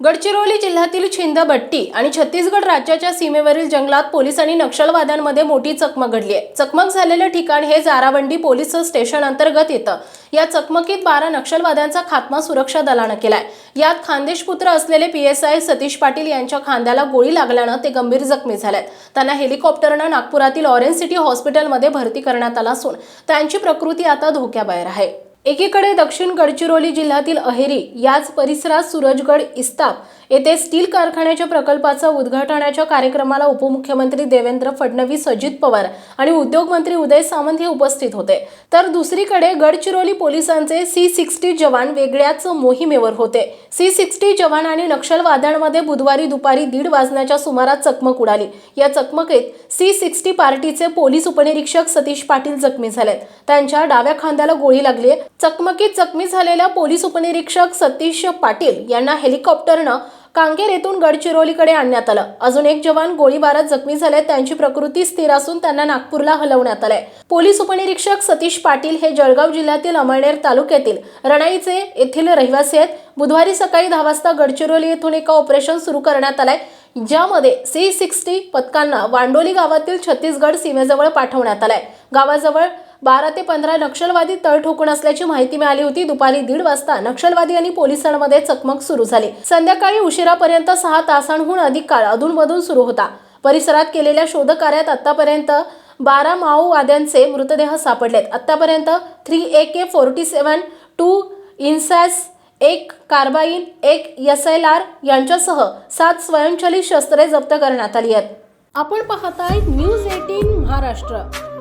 गडचिरोली जिल्ह्यातील छिंदबट्टी आणि छत्तीसगड राज्याच्या सीमेवरील जंगलात पोलिसांनी नक्षलवाद्यांमध्ये मोठी चकमक घडली आहे. चकमक झालेलं ठिकाण हे जारावंडी पोलीस स्टेशन अंतर्गत येतं. या चकमकीत बारा नक्षलवाद्यांचा खात्मा सुरक्षा दलानं केलाय. यात खानदेश पुत्र असलेले P S I Satish Patil यांच्या खांद्याला गोळी लागल्यानं ते गंभीर जखमी झालेत. त्यांना हेलिकॉप्टरनं नागपुरातील ऑरेंज सिटी हॉस्पिटलमध्ये भरती करण्यात आला असून त्यांची प्रकृती आता धोक्याबाहेर आहे. एकीकडे दक्षिण गडचिरोली जिल्ह्यातील अहेरी याच परिसरात सूरजगड इस्ताप येथे स्टील कारखान्याच्या प्रकल्पाचं उद्घाटनाच्या कार्यक्रमाला उपमुख्यमंत्री देवेंद्र फडणवीस अजित पवार आणि उद्योगमंत्री उदय सामंत हे उपस्थित होते. तर दुसरीकडे गडचिरोली पोलिसांचे सी सिक्स्टी जवान वेगळ्याच मोहिमेवर होते. सी सिक्स्टी जवान आणि नक्षलवाद्यांमध्ये बुधवारी दुपारी दीड वाजण्याच्या सुमारास चकमक उडाली. या चकमकीत सी सिक्स्टी पार्टीचे पोलीस उपनिरीक्षक सतीश पाटील जखमी झालेत. त्यांच्या डाव्या खांद्याला गोळी लागली आहे. चकमकीत जखमी झालेल्या पोलीस उपनिरीक्षक सतीश पाटील यांना हेलिकॉप्टरनं कांकेर येथून गडचिरोलीकडे आणण्यात आलं. अजून एक जवान गोळीबारात जखमी झाले त्यांची प्रकृती स्थिर असून त्यांना नागपूरला हलवण्यात आलंय. पोलीस उपनिरीक्षक सतीश पाटील हे जळगाव जिल्ह्यातील अमळनेर तालुक्यातील रणाईचे येथील रहिवासी आहेत. बुधवारी सकाळी दहा वाजता गडचिरोली येथून एका ऑपरेशन सुरू करण्यात आलंय ज्यामध्ये सी सिक्स्टी पथकांना वांडोली गावातील छत्तीसगड सीमेजवळ पाठवण्यात आलंय. गावाजवळ बारा ते पंधरा नक्षलवादी तळ ठोकून असल्याची माहिती मिळाली होती. दुपारी दीड वाजता नक्षलवादी आणि पोलिसांमध्ये चकमक सुरू झाली. संध्याकाळी उशिरापर्यंत सहा तासांहून अधिक काळ अधूनमधून सुरू होता. परिसरात केलेल्या शोधकार्यात आतापर्यंत बारा माओवाद्यांचे मृतदेह सापडलेत. आतापर्यंत three A K forty seven two INSAS एक कार्बाईन एक एस एल आर यांच्यासह सात स्वयंचलित शस्त्रे जप्त करण्यात आली आहेत. आपण पाहताय न्यूज एटीन महाराष्ट्र.